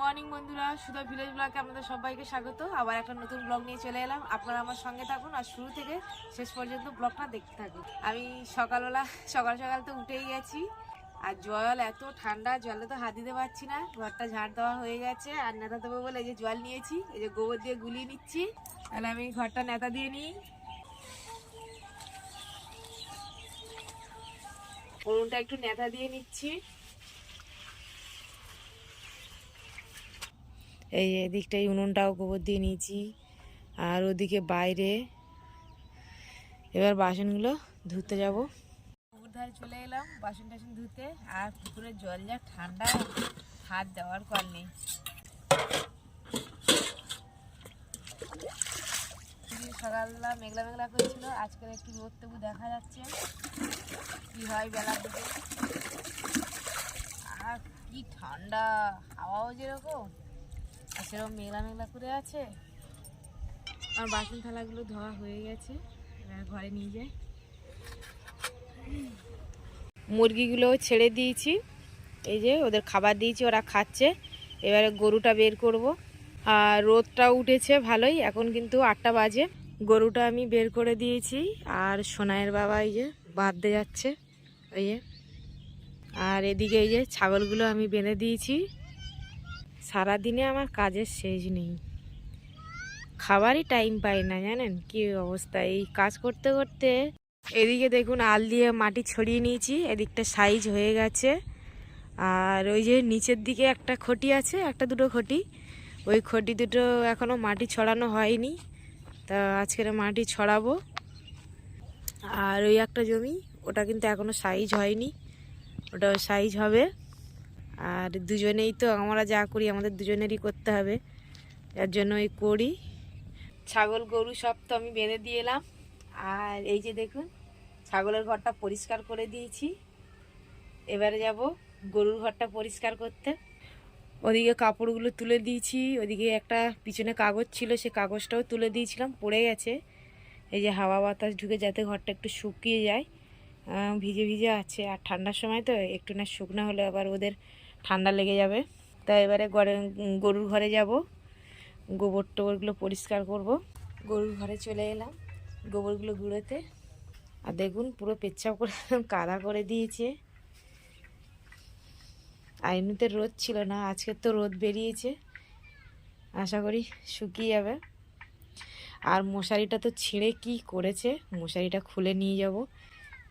Morning বন্ধুরা, সুধা village ব্লগে আপনাদের সবাইকে স্বাগত। আবার একটা নতুন ব্লগ নিয়ে চলে এলাম। আপনারা আমার সঙ্গে থাকুন আর শুরু থেকে শেষ পর্যন্ত ব্লগটা দেখতে থাকুন। আমি সকালবেলা, সকাল সকাল তো উঠেই গেছি। আর জল, এত ঠান্ডা, জলে তো হাত দিতে পারছি না। ঘরটা ঝাড় দেওয়া হয়ে গেছে। আর নেতা দেবো বলে যে জল নিয়েছি, এই যে গোবর দিয়ে গুলিয়ে নিচ্ছি। তাহলে আমি ঘরটা নেতা দিয়ে নিই। উনুনটা একটু নেতা দিয়ে নিচ্ছি। এই এদিকটাই উনুনটাও গোবর দিয়ে নিয়েছি। আর ওদিকে বাইরে এবার বাসনগুলো ধুতে যাব। পুকুর ধারে চলে এলাম, বাসন টাসন ধুতে। আর পুকুরের জল যা ঠান্ডা, হাত দেওয়ার কল নেই। সকালবেলা মেঘলা মেঘলা করেছিল, আজকের একটু রোদ তবু দেখা যাচ্ছে। কি হয় দিকে আর কি ঠান্ডা, হাওয়াও যেরকম। সেরকম মেঘলা মেঘলা করে আছে। আর বাসন থালাগুলো ধোয়া হয়ে গেছে, এবার ঘরে নিয়ে যাই। মুরগিগুলো ছেড়ে দিয়েছি। এই যে ওদের খাবার দিয়েছি, ওরা খাচ্ছে। এবারে গরুটা বের করব। আর রোদটা উঠেছে ভালোই, এখন কিন্তু আটটা বাজে। গরুটা আমি বের করে দিয়েছি। আর সোনাইয়ের বাবা এই যে বাঁধতে যাচ্ছে, এই যে। আর এদিকে এই যে ছাগলগুলো আমি বেঁধে দিয়েছি। সারাদিনে আমার কাজের শেষ নেই। খাবারই টাইম পাই না, জানেন? কি অবস্থা? এই কাজ করতে করতে এদিকে দেখুন, আল দিয়ে মাটি ছড়িয়ে নিয়েছি, এদিকটা সাইজ হয়ে গেছে। আর ওই যে নিচের দিকে একটা খটি আছে, একটা দুটো খটি। ওই খটি দুটো এখনও মাটি ছড়ানো হয়নি। তা আজকের মাটি ছড়াবো। আর ওই একটা জমি, ওটা কিন্তু এখনও সাইজ হয়নি। ওটা সাইজ হবে। আর দুজনেই তো আমরা যা করি আমাদের দুজনেরই করতে হবে। যার জন্য ওই করি। ছাগল, গরু সব তো আমি বেঁধে দিয়ে এলাম। আর এই যে দেখুন, ছাগলের ঘরটা পরিষ্কার করে দিয়েছি। এবারে যাব গরুর ঘরটা পরিষ্কার করতে। ওদিকে কাপড়গুলো তুলে দিয়েছি। ওদিকে একটা পিছনে কাগজ ছিল, সে কাগজটাও তুলে দিয়েছিলাম। পড়ে গেছে। এই যে হাওয়া বাতাস ঢুকে যাতে ঘরটা একটু শুকিয়ে যায়। ভিজে ভিজে আছে। আর ঠান্ডার সময় তো একটু না শুকনো হলে আবার ওদের ঠান্ডা লেগে যাবে। তাই এবারে ঘরে গরুর ঘরে যাব। গোবর টোবরগুলো পরিষ্কার করব। গরুর ঘরে চলে এলাম গোবরগুলো গুঁড়োতে। আর দেখুন, পুরো পেচ্ছাপ করে, কাদা করে দিয়েছে। আর এমনিতে রোদ ছিল না, আজকে তো রোদ বেরিয়েছে। আশা করি শুকিয়ে যাবে। আর মশারিটা তো ছিঁড়ে কি করেছে, মশারিটা খুলে নিয়ে যাব।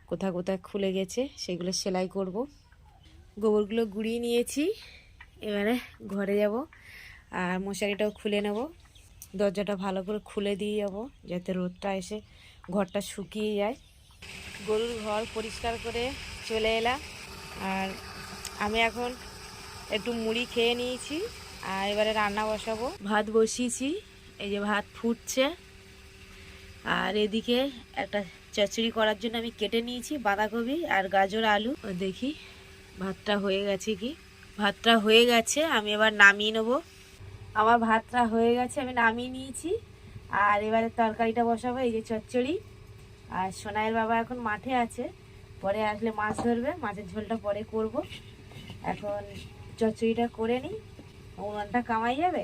কোথা কোথায় খুলে গেছে, সেগুলো সেলাই করব। গোবরগুলো গুঁড়িয়ে নিয়েছি। এবারে ঘরে যাব আর মশারিটাও খুলে নেব। দরজাটা ভালো করে খুলে দিয়ে যাব যাতে রোদটা এসে ঘরটা শুকিয়ে যায়। গরুর ঘর পরিষ্কার করে চলে এলাম। আর আমি এখন একটু মুড়ি খেয়ে নিয়েছি আর এবারে রান্না বসাবো। ভাত বসিয়েছি, এই যে ভাত ফুটছে। আর এদিকে একটা চচ্চড়ি করার জন্য আমি কেটে নিয়েছি, বাঁধাকপি আর গাজর, আলু। দেখি ভাতটা হয়ে গেছে কি? ভাতটা হয়ে গেছে, আমি এবার নামিয়ে নেব। আমার ভাতটা হয়ে গেছে, আমি নামিয়ে নিয়েছি। আর এবারে তরকারিটা বসাবো, এই যে চচ্চড়ি। আর সোনাইয়ের বাবা এখন মাঠে আছে, পরে আসলে মাছ ধরবে, মাছের ঝোলটা পরে করব। এখন চচ্চড়িটা করে নিই, উনানটা কামাই যাবে।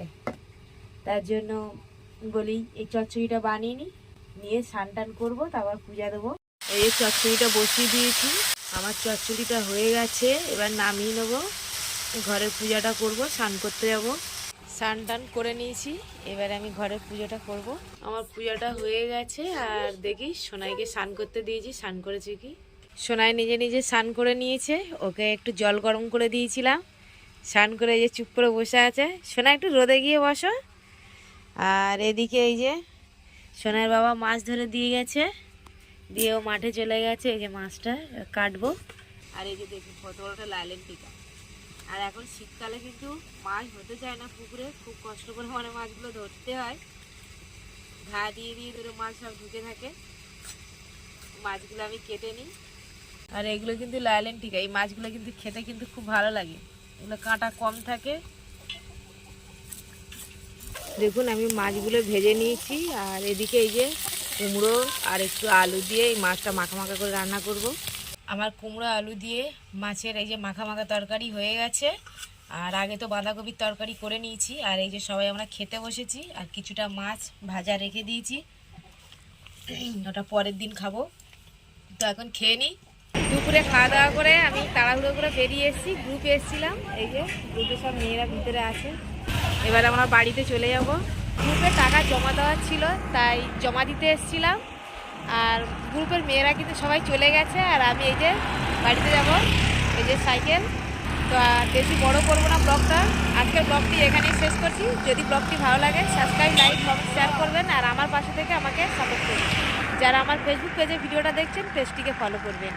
তার জন্য বলি, এই চচ্চড়িটা বানিয়ে নিই, নিয়ে স্নান টান করব, তারপর পূজা দেবো। এই চচ্চড়িটা বসিয়ে দিয়েছি। আমার চচ্চড়িটা হয়ে গেছে, এবার নামিয়ে নেব। ঘরে পূজাটা করব, স্নান করতে যাব। স্নান টান করে নিয়েছি, এবারে আমি ঘরের পুজোটা করব। আমার পূজাটা হয়ে গেছে, আর দেখি সোনাইকে স্নান করতে দিয়েছি, স্নান করেছে কি? সোনাই নিজে নিজে স্নান করে নিয়েছে, ওকে একটু জল গরম করে দিয়েছিলাম। স্নান করে যে চুপ করে বসে আছে। সোনা একটু রোদে গিয়ে বসো। আর এদিকে এই যে সোনার বাবা মাছ ধরে দিয়ে গেছে। দিয়ে ও মাঠে চলে গেছে, এই যে মাছটা কাটবো। আর এই যে দেখুন কত বড়টা লাইলেন টিকা আর এখন শীতকালে কিন্তু মাছ হতে চায় না পুকুরে, খুব কষ্ট করে মানে মাছগুলো ধরতে হয়। ঘা দিয়ে দিয়ে ধরে মাছ সব ঢুকে থাকে। মাছগুলো আমি কেটে নিই। আর এগুলো কিন্তু লাইলেন টিকা এই মাছগুলো কিন্তু খেতে কিন্তু খুব ভালো লাগে। এগুলো কাঁটা কম থাকে। দেখুন, আমি মাছগুলো ভেজে নিয়েছি, আর এদিকে এই যে কুমড়ো আর একটু আলু দিয়ে এই মাছটা মাখা মাখা করে রান্না করব। আমার কুমড়ো আলু দিয়ে মাছের এই যে মাখা মাখা তরকারি হয়ে গেছে। আর আগে তো বাঁধাকপির তরকারি করে নিয়েছি, আর এই যে সবাই আমরা খেতে বসেছি, আর কিছুটা মাছ ভাজা রেখে দিয়েছি। ওটা পরের দিন খাব। তো এখন খেয়ে নিই। দুপুরে খাওয়া দাওয়া করে আমি তাড়াহুড়ো করে বেরিয়ে এসেছি গ্রুপে এসেছিলাম। এই যে গ্রুপে সব মেয়েরা ভিতরে আছে। এবার আমরা বাড়িতে চলে যাব। গ্রুপে টাকা জমা দেওয়ার ছিল, তাই জমা দিতে এসেছিলাম। আর গ্রুপের মেয়েরা কিন্তু সবাই চলে গেছে, আর আমি এই যে বাড়িতে যাব, এই যে সাইকেল। তো বেশি বড় করব না ব্লগটা। আজকের ব্লগটি এখানেই শেষ করছি। যদি ব্লগটি ভালো লাগে সাবস্ক্রাইব লাইক কমেন্ট শেয়ার করবেন, আর আমার পাশে থেকে আমাকে সাপোর্ট করবেন। যারা আমার ফেসবুক পেজে ভিডিওটা দেখছেন পেজটিকে ফলো করবেন।